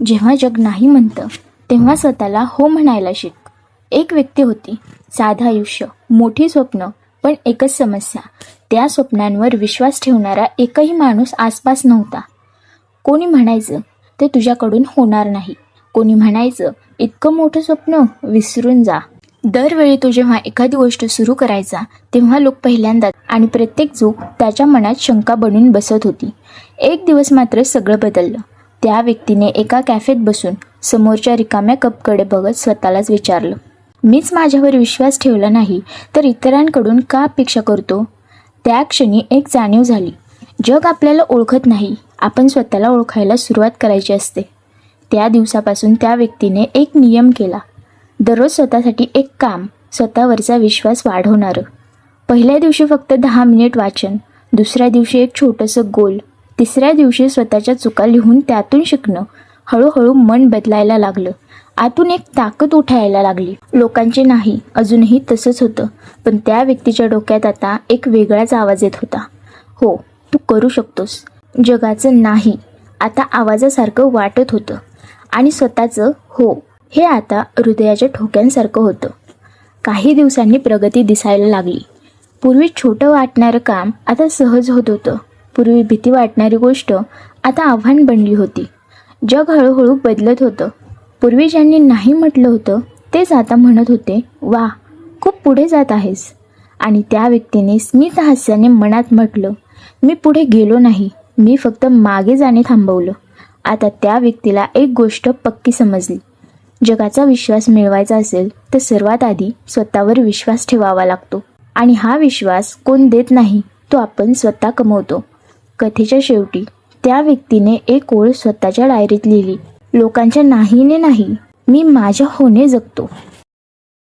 जेव्हा जग नाही म्हणतं तेव्हा स्वतःला हो म्हणायला शिक. एक व्यक्ती होती साधं आयुष्य मोठी स्वप्न पण एकच समस्या. त्या स्वप्नांवर विश्वास ठेवणारा एकही माणूस आसपास नव्हता. कोणी म्हणायचं ते तुझ्याकडून होणार नाही. कोणी म्हणायचं इतकं मोठं स्वप्न विसरून जा. दरवेळी तो जेव्हा एखादी गोष्ट सुरू करायचा तेव्हा लोक पहिल्यांदा आणि प्रत्येक जो त्याच्या मनात शंका बनून बसत होती. एक दिवस मात्र सगळं बदललं. त्या व्यक्तीने एका कॅफेत बसून समोरच्या रिकाम्या कपकडे बघत स्वतःलाच विचारलं मीच माझ्यावर विश्वास ठेवला नाही तर इतरांकडून का अपेक्षा करतो? त्या क्षणी एक जाणीव झाली जग आपल्याला ओळखत नाही आपण स्वतःला ओळखायला सुरुवात करायची असते. त्या दिवसापासून त्या व्यक्तीने एक नियम केला दररोज स्वतःसाठी एक काम स्वतःवरचा विश्वास वाढवणारं. पहिल्या दिवशी फक्त दहा मिनिट वाचन दुसऱ्या दिवशी एक छोटंसं गोल तिसऱ्या दिवशी स्वतःच्या चुका लिहून त्यातून शिकणं. हळूहळू मन बदलायला लागलं. आतून एक ताकद उठायला लागली. लोकांचे नाही अजूनही तसंच होतं. पण त्या व्यक्तीच्या डोक्यात आता एक वेगळाच आवाज येत होता. हो तू करू शकतोस. जगाचं नाही आता आवाजासारखं वाटत होतं. आणि स्वतःचं हो हे आता हृदयाच्या ठोक्यांसारखं होतं. काही दिवसांनी प्रगती दिसायला लागली. पूर्वी छोटं वाटणारं काम आता सहज होत होतं. पूर्वी भीती वाटणारी गोष्ट आता आव्हान बनली होती. जग हळूहळू बदलत होतं. पूर्वी ज्यांनी नाही म्हटलं होतं तेच आता म्हणत होते वा खूप पुढे जात आहेस. आणि त्या व्यक्तीने स्मित हास्याने मनात म्हटलं मी पुढे गेलो नाही मी फक्त मागे जाणे थांबवलं. आता त्या व्यक्तीला एक गोष्ट पक्की समजली. जगाचा विश्वास मिळवायचा असेल तर सर्वात आधी स्वतःवर विश्वास ठेवावा लागतो. आणि हा विश्वास कोण देत नाही तो आपण स्वतः कमवतो. कथेच्या शेवटी त्या व्यक्तीने एक ओळ स्वतःच्या डायरीत लिहिली. लोकांच्या नाहीने नाही मी माझ्या होणे जगतो.